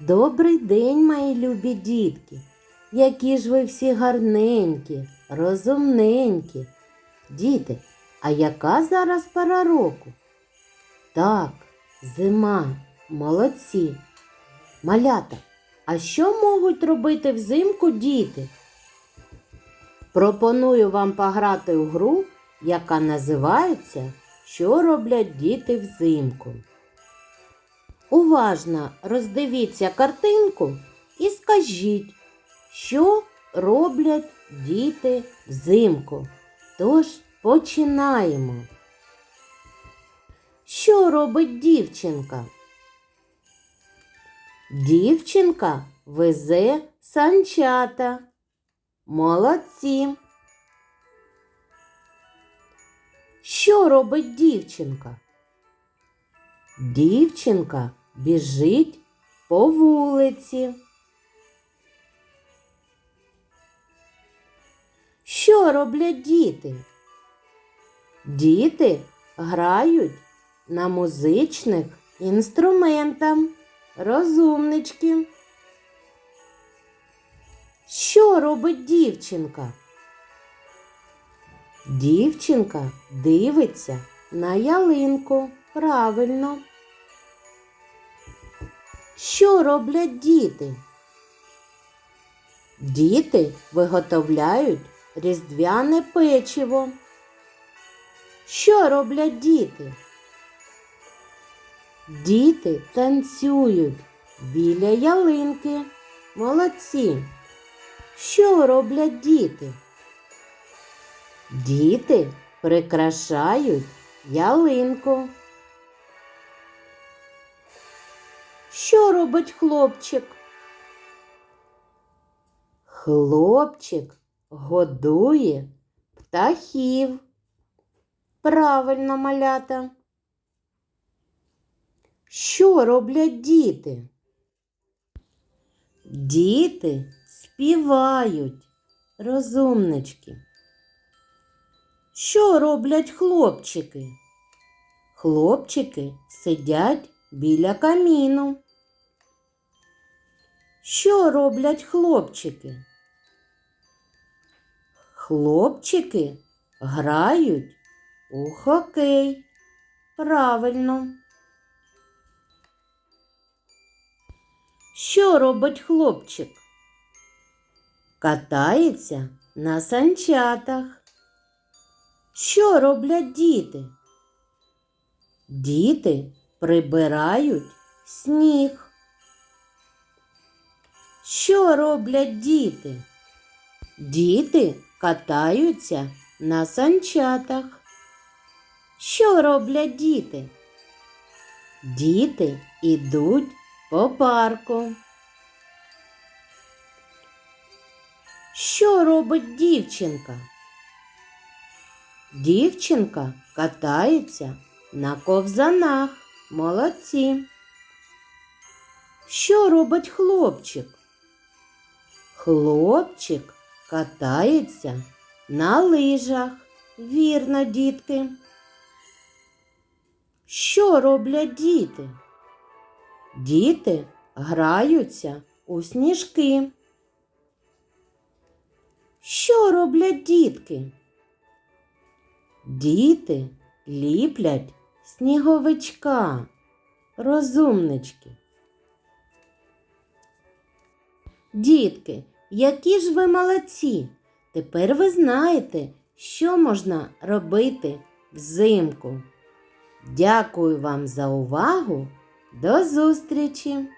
Добрий день, мої любі дітки. Які ж ви всі гарненькі, розумненькі. Діти, а яка зараз пора року? Так, зима, молодці. Малята, а що можуть робити взимку діти? Пропоную вам пограти у гру, яка називається Що роблять діти взимку. Уважно роздивіться картинку і скажіть, що роблять діти взимку. Тож починаємо. Що робить дівчинка? Дівчинка везе санчата. Молодці. Що робить дівчинка? Дівчинка біжить по вулиці. Що роблять діти? Діти грають на музичних інструментах. Розумнички. Що робить дівчинка? Дівчинка дивиться на ялинку. Правильно. Що роблять діти? Діти виготовляють різдвяне печиво. Що роблять діти? Діти танцюють біля ялинки. Молодці. Що роблять діти? Діти прикрашають ялинку. Що робить хлопчик? Хлопчик годує птахів. Правильно, малята. Що роблять діти? Діти співають, розумнички. Що роблять хлопчики? Хлопчики сидять біля каміну. Що роблять хлопчики? Хлопчики грають у хокей. Правильно. Що робить хлопчик? Катається на санчатах. Що роблять діти? Діти прибирають сніг. Що роблять діти? Діти катаються на санчатах. Що роблять діти? Діти ідуть по парку. Що робить дівчинка? Дівчинка катається на ковзанах. Молодці. Що робить хлопчик? Хлопчик катається на лижах. Вірно, дітки. Що роблять діти? Діти граються у сніжки. Що роблять дітки? Діти ліплять сніговичка, розумнички. Дітки, які ж ви молодці! Тепер ви знаєте, що можна робити взимку. Дякую вам за увагу. До зустрічі!